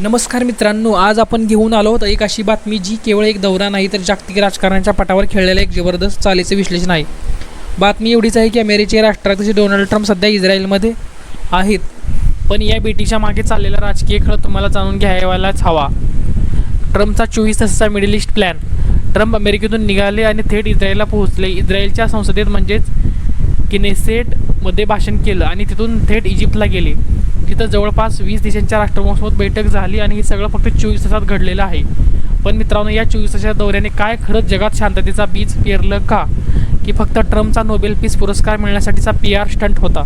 नमस्कार मित्रांनो आज आपण घेऊन आलो होतो एक अशी बातमी जी केवळ एक दौरा नाही तर जागतिक राजकारणाच्या पटावर खेळलेलं एक जबरदस्त चालीचं विश्लेषण आहे. बातमी एवढीच आहे की अमेरिकेचे राष्ट्राध्यक्ष डोनाल्ड ट्रम्प सध्या इस्रायलमध्ये आहेत. पण या भेटीच्या मागे चाललेला राजकीय खेळ तुम्हाला जाणून घ्यायलाच हवा. ट्रम्पचा चोवीस तासाचा मिडल ईस्ट प्लॅन. ट्रम्प अमेरिकेतून निघाले आणि थेट इस्रायलला पोहोचले. इस्रायलच्या संसदेत म्हणजेच किनेसेटमध्ये भाषण केलं आणि तिथून थेट इजिप्तला गेले. तिथं जवळपास वीस देशांच्या राष्ट्रप्रमुखांसोबत बैठक झाली आणि हे सगळं फक्त चोवीस तासात घडलेलं आहे. पण मित्रांनो या चोवीस तासाच्या दौऱ्याने काय खरंच जगात शांततेचा बीज पेरलं का? की फक्त ट्रम्पचा नोबेल पीस पुरस्कार मिळण्यासाठीचा पी आर स्टंट होता?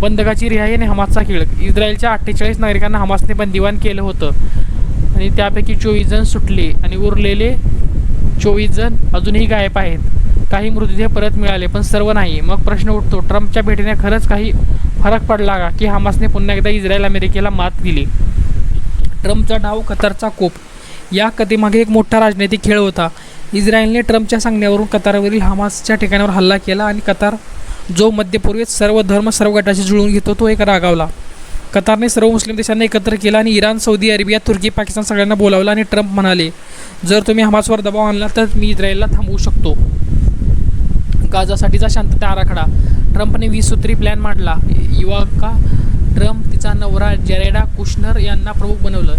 बंधकाची रिहाई आणि हमासचा खेळ. इस्रायलच्या अठ्ठेचाळीस नागरिकांना हमासने बंदिवान केलं होतं. आणि त्यापैकी चोवीस जण सुटले आणि उरलेले चोवीस जण अजूनही गायब आहेत. काही मृतदेह परत मिळाले पण सर्व नाही. मग प्रश्न उठतो ट्रम्पच्या भेटीने खरंच काही फरक पडला का की हमासने पुन्हा एकदा इस्रायल अमेरिकेला मात दिली? ट्रम्पचा डाव कतारचा कोप. या कथेमागे एक मोठा राजनैतिक खेळ होता. इस्रायलने ट्रम्पच्या सांगण्यावरून कतारवरील हमासच्या ठिकाणावर हल्ला केला आणि कतार जो मध्यपूर्वेत सर्व धर्म सर्व गटाशी जुळून घेतो तो एक रागावला. कतारने सर्व मुस्लिम देशांना एकत्र केला आणि इराण सौदी अरेबिया तुर्की पाकिस्तान सगळ्यांना बोलावला आणि ट्रम्प म्हणाले जर तुम्ही हमासवर दबाव आणला तर मी इस्रायलला थांबवू शकतो. गाजासाठीचा शांतता आराखडा. ट्रम्पने वीस सूत्री प्लॅन मांडला युवाका ट्रम्प तिचा नवरा जेरेडा कुशनर यांना प्रमुख बनवलं.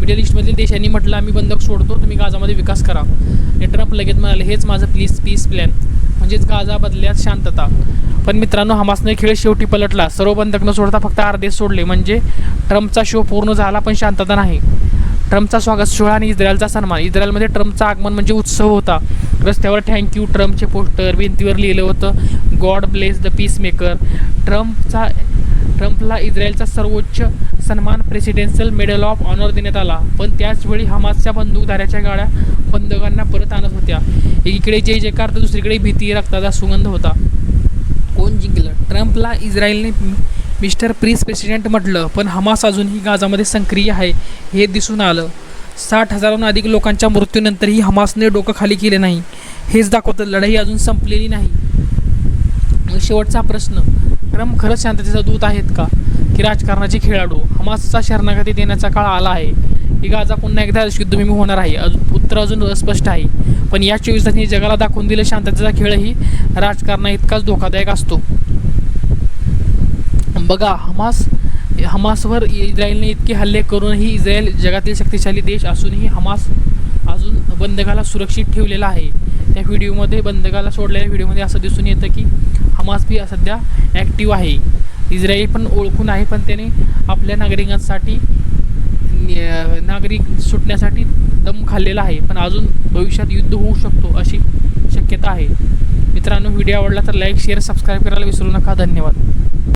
मिडल ईस्टमधील देशांनी म्हटलं आम्ही बंधक सोडतो तुम्ही गाजामध्ये विकास करा. आणि ट्रम्प लगेच म्हणाले हेच माझं प्लीज पीस प्लॅन म्हणजेच गाजा बदल्यात शांतता. पण मित्रांनो हमासने खेळ शेवटी पलटला. सर्व बंधक न सोडता फक्त आर्धेच सोडले. म्हणजे ट्रम्पचा शो पूर्ण झाला पण शांतता नाही. ट्रम्पचा स्वागत सोहळा आणि इस्रायलचा सन्मान. इस्रायलमध्ये ट्रम्पचं आगमन म्हणजे उत्सव होता. रस्त्यावर थँक्यू ट्रम्पचे पोस्टर भिंतीवर लिहिलं होतं God bless the peacemaker ट्रम्पचा ट्रम्पला इस्रायलचा सर्वोच्च सन्मान प्रेसिडेन्शियल मेडल ऑफ ऑनर देण्यात आला. पण त्याचवेळी हमासच्या बंदूकधाऱ्याच्या गाड्या बंदकांना परत आणत होत्या. एकीकडे जय जयकार तर दुसरीकडे भीती रक्ताचा सुगंध होता. कोण जिंकलं? ट्रम्पला इस्रायलने मिस्टर प्रीस प्रेसिडेंट म्हटलं पण हमास अजूनही गाजामध्ये सक्रिय आहे हे दिसून आलं. साठ हजारांहून अधिक लोकांच्या मृत्यूनंतरही हमासने डोकं खाली केले नाही. हेच दाखवतं लढाई अजून संपलेली नाही. मग शेवटचा प्रश्न ट्रम्प खरंच शांततेचा दूत आहेत का? की राजकारणाचे खेळाडू हमासचा शरणागती देण्याचा काळ आला आहे. ही गाजा पुन्हा एकदा युद्धभूमी होणार आहे. अजून उत्तर अजून अस्पष्ट आहे. पण या चोवीस तासांनी जगाला दाखवून दिलं शांततेचा खेळही राजकारणा इतकाच धोकादायक असतो. बघा हमास हमासवर इस्रायलने इतके हल्ले करूनही इस्रायल जगातील शक्तिशाली देश असूनही हमास अजून बंधकाला सुरक्षित ठेवलेला आहे. त्या व्हिडिओमध्ये बंधकाला सोडलेल्या व्हिडिओमध्ये असं दिसून येतं की हमास बी सध्या ॲक्टिव्ह आहे. इस्रायल पण ओळखून आहे पण त्याने आपल्या नागरिकांसाठी नागरिक सुटण्यासाठी दम खाल्लेला आहे. पण अजून भविष्यात युद्ध होऊ शकतो अशी शक्यता आहे. मित्रांनो व्हिडिओ आवडला तर लाईक शेअर सबस्क्राईब करायला विसरू नका. धन्यवाद.